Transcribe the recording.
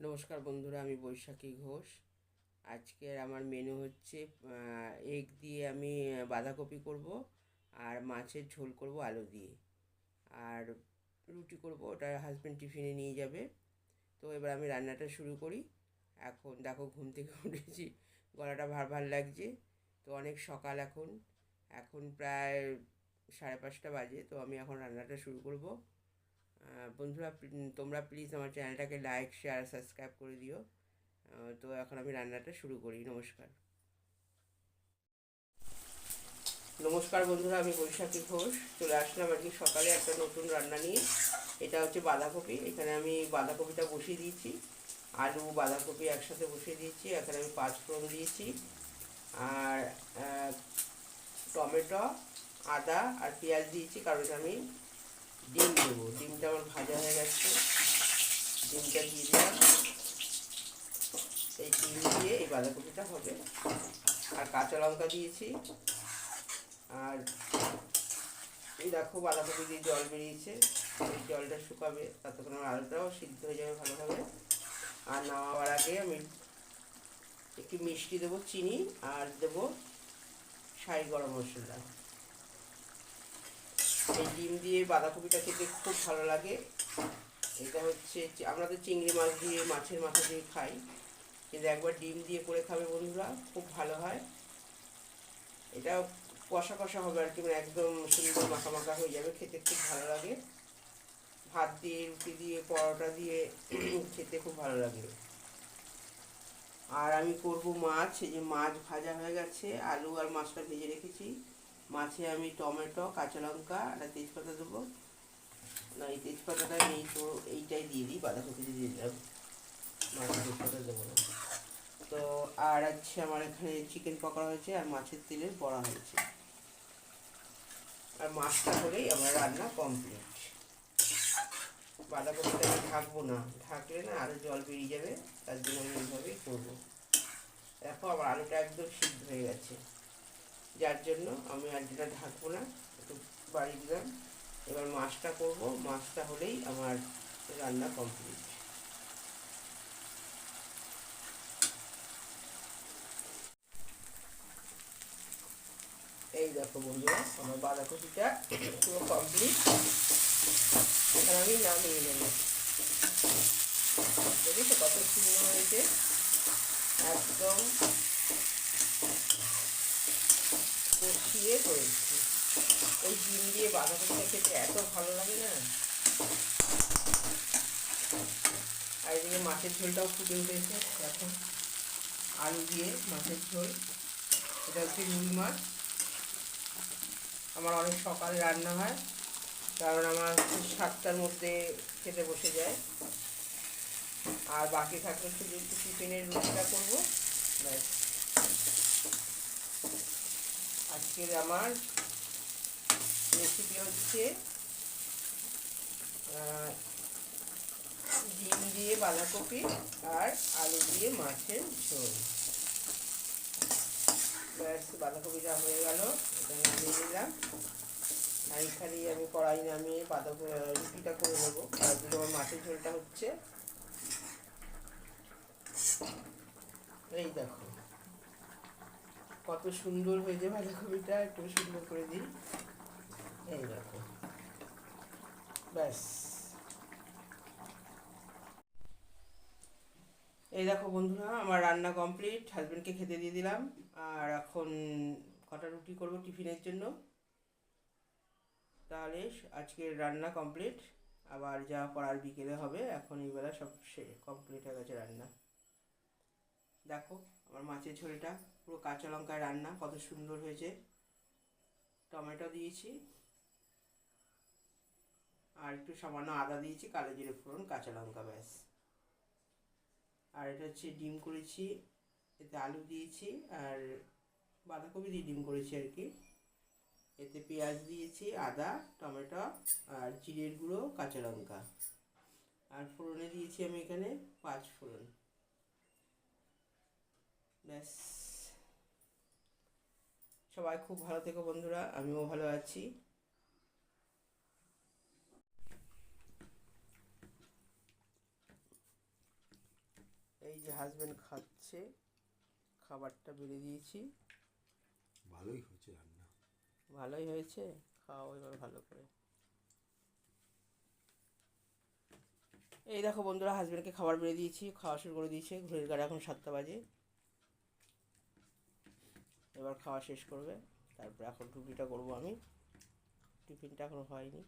নমস্কার বন্ধুরা, আমি বৈশাখী ঘোষ। আজকের আমার মেনু হচ্ছে এগ দিয়ে আমি বাঁধাকপি করব আর মাছের ঝোল করব আলু দিয়ে। আর রুটি করব, ওটা হাজব্যান্ড টিফিনে নিয়ে যাবে। তো এবার আমি রান্নাটা শুরু করি। এখন দেখো, ঘুম থেকে উঠেছি, গলাটা ভার ভার লাগছে। তো অনেক সকাল এখন এখন প্রায় সাড়ে পাঁচটা বাজে, তো আমি এখন রান্নাটা শুরু করব। বন্ধুরা তোমরা প্লিজ আমার চ্যানেলটাকে লাইক শেয়ার সাবস্ক্রাইব করে দিও। তো এখন আমি রান্নাটা শুরু করি। নমস্কার। নমস্কার বন্ধুরা, আমি বৈশাখী ঘোষ। চলে আসলাম আজকে সকালে একটা নতুন রান্না নিয়ে। এটা হচ্ছে বাঁধাকপি। এখানে আমি বাঁধাকপিটা বসিয়ে দিয়েছি। আলু, বাঁধাকপি একসাথে বসিয়ে দিয়েছি। এখানে আমি পাঁচ ফোড়ন দিয়েছি। আর টমেটো, আদা আর পেঁয়াজ দিয়েছি। কারণ আমি ডিম দেবো। ডিমটা আমার ভাজা হয়ে গেছে। ডিমটা দিয়ে দিলাম। এই ডিম দিয়ে এই বাঁধাকপিটা হবে। আর কাঁচা লঙ্কা দিয়েছি। আর এই দেখো বাঁধাকপি দিয়ে জল বেরিয়েছে। এই জলটা শুকাবে। ততক্ষণ আমার আলুটাও সিদ্ধ হয়ে যাবে ভালোভাবে। আর নামাবার আগে আমি একটু মিষ্টি দেবো, চিনি, আর দেবো সাই গরম মশলা। এই ডিম দিয়ে বাঁধাকপিটা খেতে খুব ভালো লাগে। এটা হচ্ছে আমরা তো চিংড়ি মাছ দিয়ে, মাছের মাথা দিয়ে খাই। কিন্তু একবার ডিম দিয়ে করে খাবে বন্ধুরা, খুব ভালো হয়। এটা কষা কষা হবে আর কি মানে একদম সুন্দর মাখা মাখা হয়ে যাবে, খেতে খুব ভালো লাগে। ভাত দিয়ে, রুটি দিয়ে, পরোটা দিয়ে খেতে খুব ভালো লাগে। আর আমি করব মাছ, এই যে মাছ ভাজা হয়ে গেছে, আলু আর মাছটা ভেজে রেখেছি। মাছে আমি টমেটো, কাঁচা লঙ্কা, একটা তেজপাতা দেবো। না, এই তেজপাতাটা নেই তো এইটাই দিয়ে দিই বাঁধাকপিতে দিয়ে দিলাম। তেজপাতা দেবো না। তো, আর আছে আমার এখানে চিকেন পকোড়া হয়েছে আর মাছের তেলের বড়া হয়েছে। আর মাছটা হলেই আমার রান্না কমপ্লিট বাঁধাকপিটা আমি ঢাকবো না। ঢাকলে না আরও জল বেরিয়ে যাবে, তার জন্য আমি এইভাবেই করব। দেখো, আমার আলুটা একদম সিদ্ধ হয়ে গেছে। যার জন্য আমি আর যেটা ঢাকবো না, একটু বাড়ি দিলাম। এবার মাছটা করব। মাছটা হলেই আমার রান্না কমপ্লিট এই দেখো বন্ধুরা, আমার বাঁধাকপিটা পুরো কমপ্লিট এখন আমি নামিয়ে নেব। দেখেছ কত সুন্দর হয়েছে? একদম করেছি। ওই ডিম দিয়ে বাঁধাকপিটা খেতে এত ভালো লাগে না। আর এদিকে মাছের ঝোলটাও ফুটে উঠেছে এখন আলু দিয়ে মাছের ঝোল। এটা হচ্ছে রুই মাছ। আমার অনেক সকালে রান্না হয়, কারণ আমার সাতটার মধ্যে খেতে বসে যায়। আর বাকি থাকলে শুধু একটু টিফিনের রুটিটা করব, ব্যাস। আজকের আমার রেসিপি হচ্ছে ডিম দিয়ে বাঁধাকপি আর আলু দিয়ে মাছের ঝোল। বাঁধাকপিটা হয়ে গেল, এটা নামিয়ে নিলাম। আর এখানে আমি কড়াই নামিয়ে বাঁধাকপি রুটিটা করে নেব। আর আমার মাছের ঝোলটা হচ্ছে, এই দেখো। কত সুন্দর হয়েছে বাঁধাকপিটা, একটু সুন্দর করে দিই। এই দেখো। ব্যাস। এই দেখো বন্ধুরা, আমার রান্না কমপ্লিট, হাজবেন্ডকে খেতে দিয়ে দিলাম। আর এখন কটা রুটি করব টিফিনের জন্য? তাহলে আজকের রান্না কমপ্লিট। আবার যা করার বিকেলে হবে, এখন এই বেলা সব কমপ্লিট হয়ে গেছে রান্না। দেখো, আমার মাছের ঝোলটা, পুরো কাঁচা লঙ্কায় রান্না, কত সুন্দর হয়েছে। টমেটো দিয়েছি। আর একটু সামান্য আদা দিয়েছি, কালো জিরে ফোড়ন, কাঁচা লঙ্কা, ব্যাস। আর এটা হচ্ছে ডিম করেছি, এতে আলু দিয়েছি, আর বাঁধাকপি দিয়ে ডিম করেছি আর কি। এতে পেঁয়াজ দিয়েছি, আদা, টমেটো, আর জিরের গুঁড়ো, কাঁচা লঙ্কা। আর ফোড়নে দিয়েছি আমি এখানে পাঁচ ফোড়ন। ব্যাস। সবাই খুব ভালো থেকো বন্ধুরা আমিও ভালো আছি। এই যে হাজব্যান্ড খাচ্ছে খাবারটা বেড়ে দিয়েছি। ভালোই হয়েছে রান্না। ভালোই হয়েছে? খাও এবার ভালো করে। এই দেখো বন্ধুরা হাজব্যান্ডকে খাবার বেড়ে দিয়েছি খাওয়া শুরু করে দিয়েছে ঘড়ির গাড়ি এখন সাতটা বাজে। এবার খাওয়া শেষ করবে। তারপরে এখন রুটিটা করব আমি। টিফিনটা এখনও হয়নি।